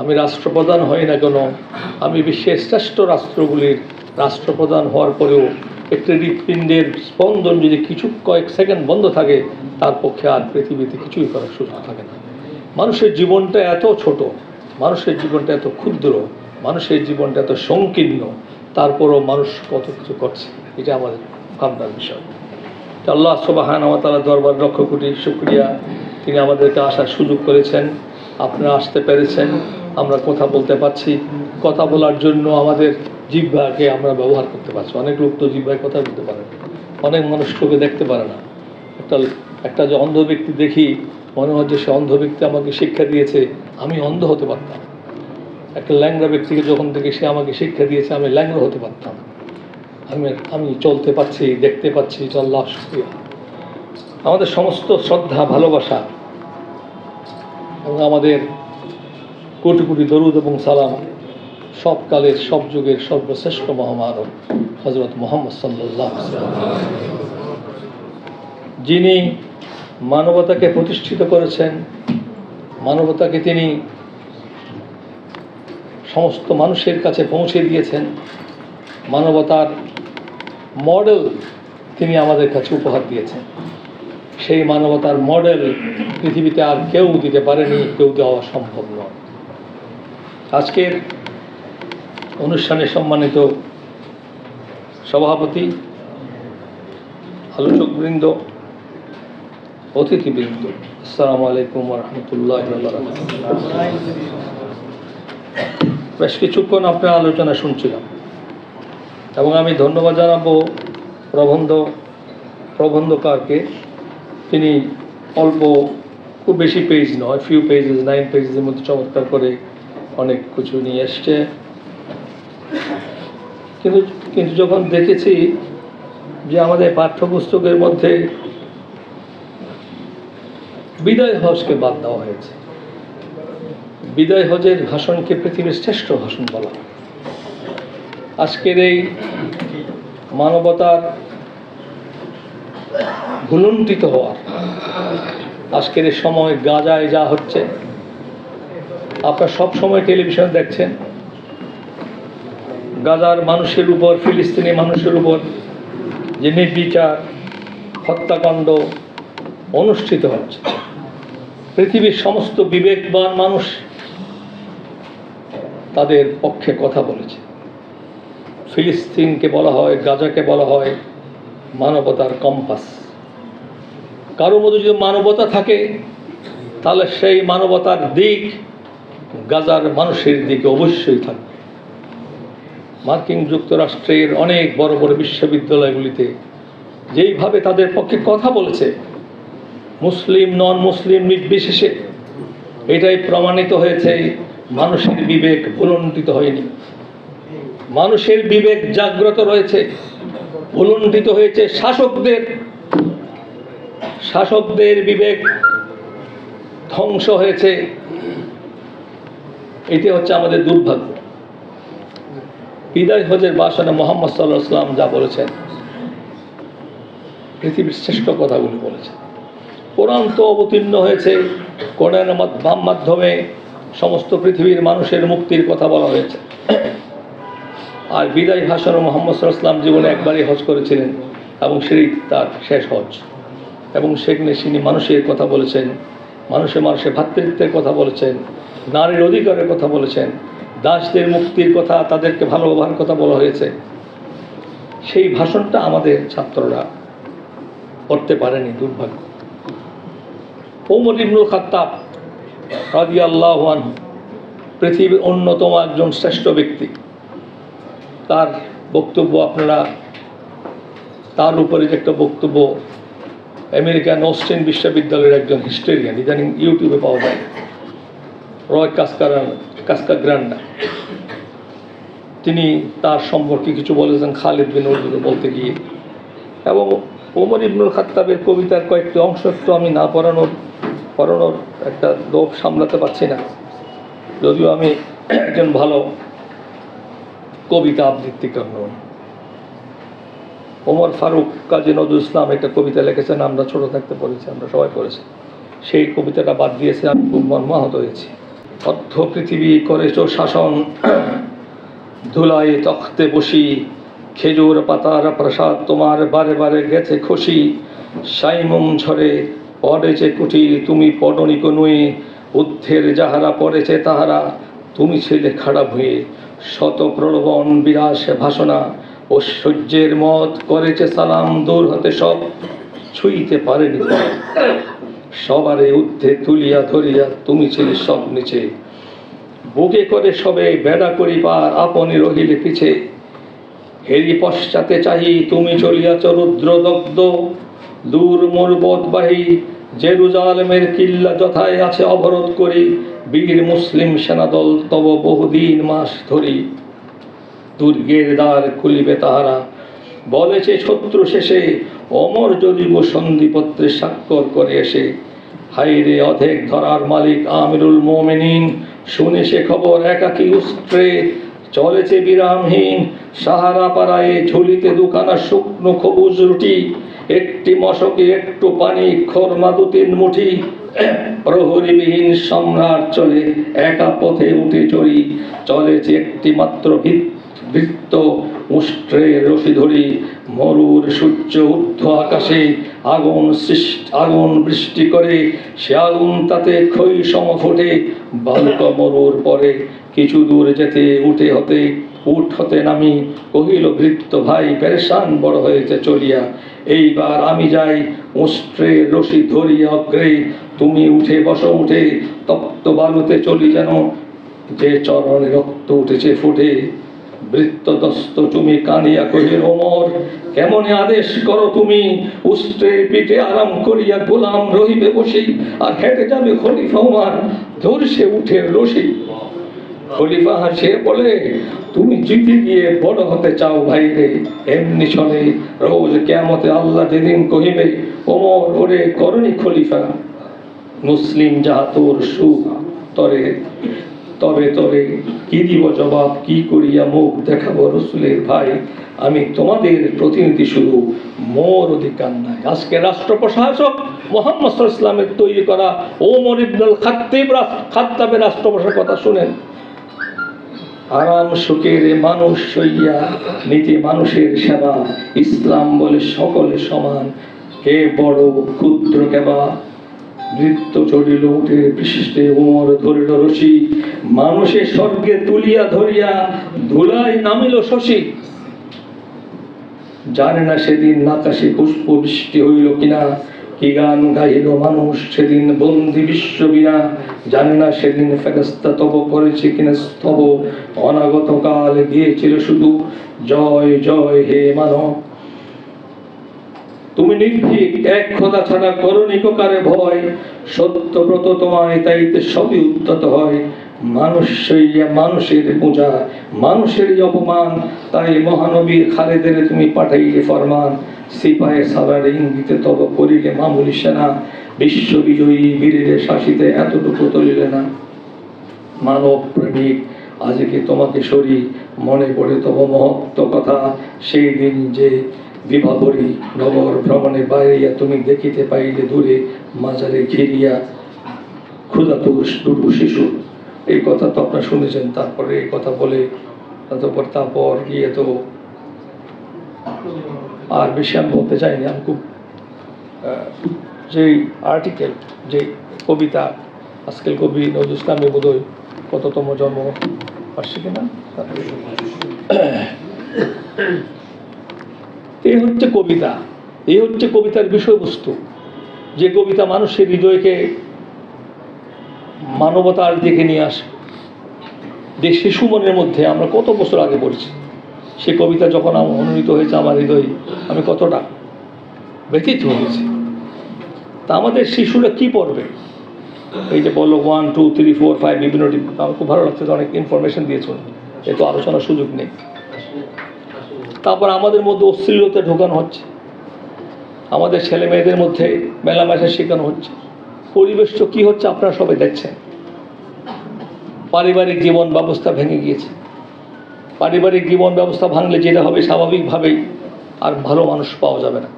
আমি রাষ্ট্রপ্রধান হই না কেন? আমি বিশ্বের শ্রেষ্ঠ রাষ্ট্রগুলির রাষ্ট্রপ্রধান হওয়ার পরেও একটি হৃৎপিণ্ডের স্পন্দন যদি কিছু কয়েক সেকেন্ড বন্ধ থাকে, তার পক্ষে আর পৃথিবীতে কিছুই করার সুযোগ থাকে না। মানুষের জীবনটা এত ছোট, মানুষের জীবনটা এত ক্ষুদ্র, মানুষের জীবনটা এত সংকীর্ণ, তারপরও মানুষ কত কিছু করছে, এটা আমাদের ভাবনার বিষয়। আল্লাহ সুবাহান তালা দরবার লক্ষ কোটি শুক্রিয়া। তিনি আমাদেরকে আসার সুযোগ করেছেন, আপনারা আসতে পেরেছেন। আমরা কথা বলতে পারছি। কথা বলার জন্য আমাদের জিহ্বাকে আমরা ব্যবহার করতে পারছি। অনেক লোক তো জিহ্বায় কথা বলতে পারে না। অনেক মানুষ চোখে দেখতে পারে না। একটা একটা যে অন্ধ ব্যক্তি দেখি, মনে হয় যে সে অন্ধ ব্যক্তি আমাকে শিক্ষা দিয়েছে, আমি অন্ধ হতে পারতাম। একটা ল্যাংড়া ব্যক্তিকে যখন থেকে সে আমাকে শিক্ষা দিয়েছে, আমি ল্যাংড়া হতে পারতাম। আমি আমি চলতে পারছি, দেখতে পাচ্ছি শুক্রিয়া। আমাদের সমস্ত শ্রদ্ধা, ভালোবাসা এবং আমাদের কোটি কোটি দরুদ এবং সালাম, সব কালের, সব যুগের সর্বশ্রেষ্ঠ মহামানব হজরত মোহাম্মদ সাল্লাহ যিনি মানবতাকে প্রতিষ্ঠিত করেছেন, মানবতাকে তিনি সমস্ত মানুষের কাছে পৌঁছে দিয়েছেন, মানবতার মডেল তিনি আমাদের কাছে উপহার দিয়েছেন। সেই মানবতার মডেল পৃথিবীতে আর কেউ দিতে পারেনি, কেউ দেওয়া সম্ভব নয়। আজকের অনুষ্ঠানে সম্মানিত সভাপতি, আলোচকবৃন্দ, অতিথিবৃন্দ, আসসালামু আলাইকুম রহমতুল্লাহ বেশ কিছুক্ষণ আপনার আলোচনা শুনছিলাম এবং আমি ধন্যবাদ জানাব প্রবন্ধ, প্রবন্ধকারকে। তিনি অল্প, খুব বেশি পেজ নয় ফিউ পেজেস নাইন পেজেসের মধ্যে চমৎকার করে অনেক কিছু নিয়ে এসছে। কিন্তু কিন্তু যখন দেখেছি যে আমাদের পাঠ্যপুস্তকের মধ্যে বিদায় হজকে বাদ দেওয়া হয়েছে, বিদায় হজের ভাষণকে পৃথিবীর শ্রেষ্ঠ ভাষণ বলা আজকের এই মানবতার ভুলুণ্ঠিত হওয়ার, আজকের এই সময় গাজায় যা হচ্ছে আপনারা সব সময় টেলিভিশন দেখছেন। গাজার মানুষের উপর, ফিলিস্তিনি মানুষের উপর যে নির্বিচার, হত্যাকাণ্ড অনুষ্ঠিত হচ্ছে। পৃথিবীর সমস্ত বিবেকবান মানুষ তাদের পক্ষে কথা বলেছে। ফিলিস্তিনকে বলা হয়, গাজাকে বলা হয় মানবতার কম্পাস। কারোর মধ্যে যদি মানবতা থাকে, তাহলে সেই মানবতার দিক গাজার মানুষের দিকে অবশ্যই থাকবে মার্কিন যুক্তরাষ্ট্রের অনেক বড় বড় বিশ্ববিদ্যালয়গুলিতে যেইভাবে তাদের পক্ষে কথা বলেছে, মুসলিম নন মুসলিম নির্বিশেষে, এটাই প্রমাণিত হয়েছে, মানুষের বিবেক ভুলণ্ঠিত হয়নি। মানুষের বিবেক জাগ্রত রয়েছে ভুলণ্ঠিত হয়েছে শাসকদের। শাসকদের বিবেক ধ্বংস হয়েছে এটি হচ্ছে আমাদের দুর্ভাগ্য। বিদায় হজের বাসনে মোহাম্মদ সাল্লাহ সাল্লাম যা বলেছেন, পৃথিবীর শ্রেষ্ঠ কথাগুলি বলেছেন। কোরআন তো অবতীর্ণ হয়েছে বাম মাধ্যমে সমস্ত পৃথিবীর মানুষের মুক্তির কথা বলা হয়েছে। আর বিদায় ভাষণে মোহাম্মদ সাল্লাম জীবনে একবারই হজ করেছিলেন এবং সেই তার শেষ হজ। এবং সেখানে তিনি মানুষের কথা বলেছেন, মানুষে মানুষের ভ্রাতৃত্বের কথা বলেছেন নারীর অধিকারের কথা বলেছেন, দাসদের মুক্তির কথা তাদেরকে ভালো কথা বলা হয়েছে। সেই ভাষণটা আমাদের ছাত্ররা করতে পারেনি দুর্ভাগ্য। ওমর ইবনুল খাত্তাব রাজি আল্লাহ পৃথিবীর অন্যতম একজন শ্রেষ্ঠ ব্যক্তি। তার বক্তব্য আপনারা, তার উপরে যে একটা বক্তব্য আমেরিকান অস্টিন বিশ্ববিদ্যালয়ের একজন হিস্টোরিয়ান, ইদানিং ইউটিউবে পাওয়া যায়। রয় কাস্কারা কাস্কা গ্রান্ডা। তিনি তার সম্পর্কে কিছু বলেছেন খালিদ বিন উর্দুকে বলতে গিয়ে। এবং ওমর ইবনুল খাত্তাবের কবিতার কয়েকটি অংশ একটু আমি না পড়ানোর পড়ানোর একটা লোভ সামলাতে পারছি না। যদিও আমি একজন ভালো কবিতা আবৃত্তিকার নই। ওমর ফারুক কাজী নজরুল ইসলাম একটা কবিতা লিখেছেন, আমরা ছোট থাকতে পড়েছি, আমরা সবাই পড়েছি। সেই কবিতাটা বাদ দিয়েছে, আমি খুব মর্মাহত হয়েছি। অর্ধ পৃথিবী করেছ শাসন। ধুলায় তখতে বসি, খেজুর পাতার প্রসাদ তোমার বারে বারে গেছে খুশি। সাইমুম ঝরে পড়েছে কুটি, তুমি পটনিক নুয়ে উদ্ধের যাহারা পড়েছে তাহারা, তুমি ছেলে খারাপ হয়ে শত প্রলোভন বিরাস ভাষণা ঐশ্বর্যের মত করেছে সালাম দূর হতে সব, ছুঁইতে পারেনি। সবারে ঊর্ধ্বে তুলিয়া ধরিয়া তুমি ছিলে সব নিচে। বুকে করে সবে বেড়া করিবার আপনি রহিলে পিছে। হেরি পশ্চাতে চাহি তুমি চলিয়াছ রুদ্রদগ্ধ। দূর মরুপথবাহী জেরুজালেমের কিল্লা যথায় আছে অবরোধ করি। বীর মুসলিম সেনাদল তব বহুদিন মাস ধরি। দুর্গের দ্বার খুলিবে তাহারা। বলেছে শত্রু শেষে অমর যদিব সন্ধিপত্রে স্বাক্ষর করে এসে হাইরে অধেক ধরার মালিক আমিরুল মোমেনিন, শুনে সে খবর একাকী উস্ত্রে চলেছে বিরামহীন, সাহারা পাড়ায় ঝুলিতে দুখানা শুকনো খবুজ রুটি, একটি মশকে একটু পানি, খরমা দু তিন মুঠি, প্রহরীবিহীন সম্রাট চলে একা পথে উঠে চড়ি, চলেছে একটি মাত্র ভিত বৃত্ত মুষ্ট্রে রশি ধরি, মরুর সূর্য ঊর্ধ্ব আকাশে আগুন আগুন বৃষ্টি করে, সে আগুন তাতে ক্ষয় সম ফোটে, বালুকা মরুর পরে কিছু দূর যেতে উঠে হতে, উঠ হতে নামি, কহিল ভৃত্য ভাই, পেরেশান বড় হয়েছে চলিয়া, এইবার আমি যাই মুষ্ট্রে রশি ধরিয়া অগ্রে, তুমি উঠে বসো, উঠে তপ্ত বালুতে চলি যেন, যে চরণে রক্ত উঠেছে ফুটে। বৃত্তদস্ত তুমি কানিয়া ওমর, কেমনে আদেশ করো তুমি? পিঠে আরাম করিয়া গোলাম রহিবে বসি, আর হেঁটে যাবে খলিফা ওমার ধরছে উঠে রশি। খলিফা হাসিয়ে বলে, তুমি জিতে গিয়ে বড় হতে চাও ভাই রে এমনি চলে রোজ কেমতে আল্লাহ যেদিন কহিবে, ওমর, ওরে করণী খলিফা, মুসলিম যাহা তোর সুখ তরে তবে তবে কি দিব জবাব, কি করিয়া মুখ দেখাবো রসুলের ভাই? আমি তোমাদের প্রতিনিধি শুধু, মোর অধিকার নাই। আজকে রাষ্ট্র প্রশাসক মোহাম্মদ ইসলামের তৈরি করা ওমর ইবনুল খাত্তিব খাত্তাবের রাষ্ট্র কথা শুনেন। আরাম সুখের মানুষ সইয়া নীতি মানুষের সেবা, ইসলাম বলে সকলে সমান। কে বড়, ক্ষুদ্র, কেবা? বৃত্ত চড়িল উঠে বিশিষ্টে উমর ধরিল রশি, মানুষের স্বর্গে তুলিয়া ধরিয়া ধুলায় নামিল শশী। জানে না সেদিন নাকাশে পুষ্প বৃষ্টি হইল কিনা, কি গান গাইল মানুষ সেদিন বন্দি বিশ্ব বিনা। জানে না সেদিন ফেরস্তা তব করেছে কিনা স্তব, অনাগত কাল গিয়েছিল শুধু। জয় জয়, হে মানব। তুমি নির্ভীক, এক খোদা ছাড়া করণি কারে ভয়। সত্যব্রত তোমায় তাইতে সবই উদ্যত হয়। মানুষ মানুষের পূজা অপমান, তাই মহানবীর খালেদের তুমি পাঠাইলে ফরমান। সিপাহে সারার ইঙ্গিতে তব করিলে মামুলি সেনা। বীরের শাসিতে এতটুকু তুলিলে না। মানব প্রেমিক আজকে তোমাকে সরি? মনে পড়ে তব মহত্ব কথা। সেই দিন যে বিভাবরী নগর ভ্রমণে বাইরিয়া তুমি দেখিতে পাইলে দূরে মাজারে ঘিরিয়া ক্ষুধা দুটু শিশু। এই কথা তো আপনারা শুনেছেন, তারপরে এই কথা বলে তারপর তারপর গিয়ে তো আর বেশি আমি বলতে চাইনি, আমি খুব যেই আর্টিকেল যে কবিতা আজকাল কবি নজরুল ইসলামের বোধহয় কততম জন্ম বার্ষিকী না এই হচ্ছে কবিতা এই হচ্ছে কবিতার বিষয়বস্তু। যে কবিতা মানুষের হৃদয়কে মানবতার দিকে নিয়ে আসে। যে শিশু মনের মধ্যে আমরা কত বছর আগে পড়ছি, সে কবিতা যখন মনোনীত হয়েছে আমার হৃদয়ে, আমি কতটা ব্যথিত হয়েছি। তা আমাদের শিশুরা কি পড়বে? এই যে বলল one two three four five বিভিন্ন আমার খুব ভালো লাগছে অনেক ইনফরমেশন দিয়েছেন। এত আলোচনার সুযোগ নেই। তারপর আমাদের মধ্যে অশ্লীলতা ঢোকানো হচ্ছে। আমাদের ছেলে মেয়েদের মধ্যে মেলামেশা শেখানো হচ্ছে। পরিবেশটা কী হচ্ছে আপনারা সবাই দেখছেন। পারিবারিক জীবন ব্যবস্থা ভেঙে গিয়েছে। পারিবারিক জীবন ব্যবস্থা ভাঙলে যেটা হবে স্বাভাবিকভাবেই আর ভালো মানুষ পাওয়া যাবে না।